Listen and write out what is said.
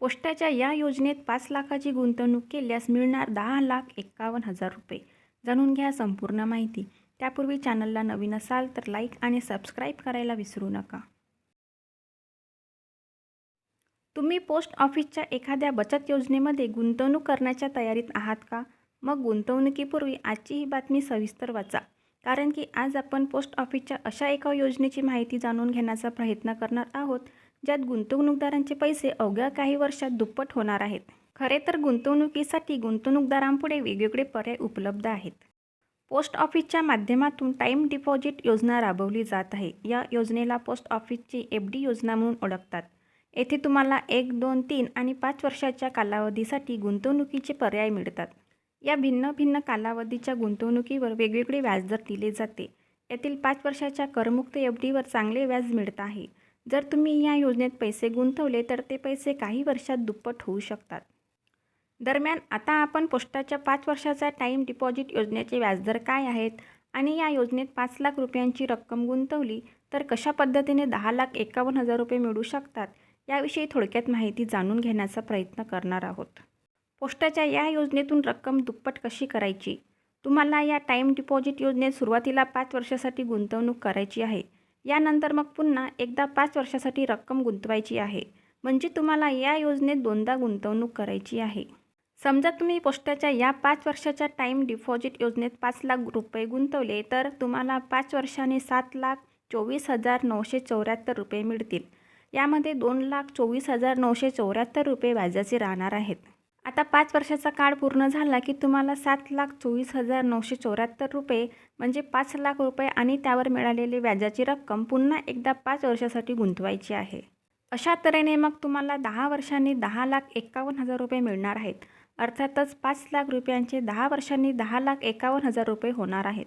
पोस्टाच्या या योजनेत पाच लाखाची गुंतवणूक केल्यास मिळणार दहा लाख एक्कावन्न हजार रुपये. जाणून घ्या संपूर्ण माहिती. त्यापूर्वी चॅनलला नवीन असाल तर लाईक आणि सबस्क्राईब करायला विसरू नका. तुम्ही पोस्ट ऑफिसच्या एखाद्या बचत योजनेमध्ये गुंतवणूक करण्याच्या तयारीत आहात का? मग गुंतवणुकीपूर्वी आजची ही बातमी सविस्तर वाचा. कारण की आज आपण पोस्ट ऑफिसच्या अशा एका योजनेची माहिती जाणून घेण्याचा प्रयत्न करणार आहोत ज्यात गुंतवणूकदारांचे पैसे अवघ्या काही वर्षात दुप्पट होणार आहेत. खरे तर गुंतवणुकीसाठी गुंतवणूकदारांपुढे वेगवेगळे पर्याय उपलब्ध आहेत. पोस्ट ऑफिसच्या माध्यमातून टाईम डिपॉझिट योजना राबवली जात आहे. या योजनेला पोस्ट ऑफिसची एफ डी योजना म्हणून ओळखतात. येथे तुम्हाला एक दोन तीन आणि पाच वर्षाच्या कालावधीसाठी गुंतवणुकीचे पर्याय मिळतात. या भिन्न भिन्न कालावधीच्या गुंतवणुकीवर वेगवेगळे व्याजदर दिले जाते. यातील पाच वर्षाच्या करमुक्त एफ डीवर चांगले व्याज मिळत आहे. जर तुम्ही या योजनेत पैसे गुंतवले तर ते पैसे काही वर्षात दुप्पट होऊ शकतात. दरम्यान आता आपण पोस्टाच्या पाच वर्षाचा टाईम डिपॉझिट योजनेचे व्याजदर काय आहेत आणि या योजनेत पाच लाख रुपयांची रक्कम गुंतवली तर कशा पद्धतीने दहा लाख एकावन्न हजार रुपये मिळू शकतात याविषयी थोडक्यात माहिती जाणून घेण्याचा प्रयत्न करणार आहोत. पोस्टाच्या या योजनेतून रक्कम दुप्पट कशी करायची? तुम्हाला या टाईम डिपॉझिट योजनेत सुरुवातीला पाच वर्षासाठी गुंतवणूक करायची आहे. यानंतर मग पुन्हा एकदा पाच वर्षासाठी रक्कम गुंतवायची आहे. म्हणजे तुम्हाला या योजनेत दोनदा गुंतवणूक करायची आहे. समजा तुम्ही पोस्टाच्या या पाच वर्षाच्या टाईम डिपॉझिट योजनेत पाच लाख रुपये गुंतवले तर तुम्हाला पाच वर्षाने सात लाख चोवीस हजार नऊशे चौऱ्याहत्तर रुपये मिळतील. यामध्ये दोन लाख चोवीस हजार नऊशे चौऱ्याहत्तर रुपये व्याजाचे राहणार आहेत. आता पाच वर्षाचा काळ पूर्ण झाला की तुम्हाला सात लाख चोवीस हजार नऊशे चौऱ्याहत्तर रुपये म्हणजे पाच लाख रुपये आणि त्यावर मिळालेली व्याजाची रक्कम पुन्हा एकदा पाच वर्षासाठी गुंतवायची आहे. अशा तऱ्हेने मग तुम्हाला दहा वर्षांनी दहा लाख एकावन्न हजार रुपये मिळणार आहेत. अर्थातच पाच लाख रुपयांचे दहा वर्षांनी दहा लाख एकावन्न हजार रुपये होणार आहेत.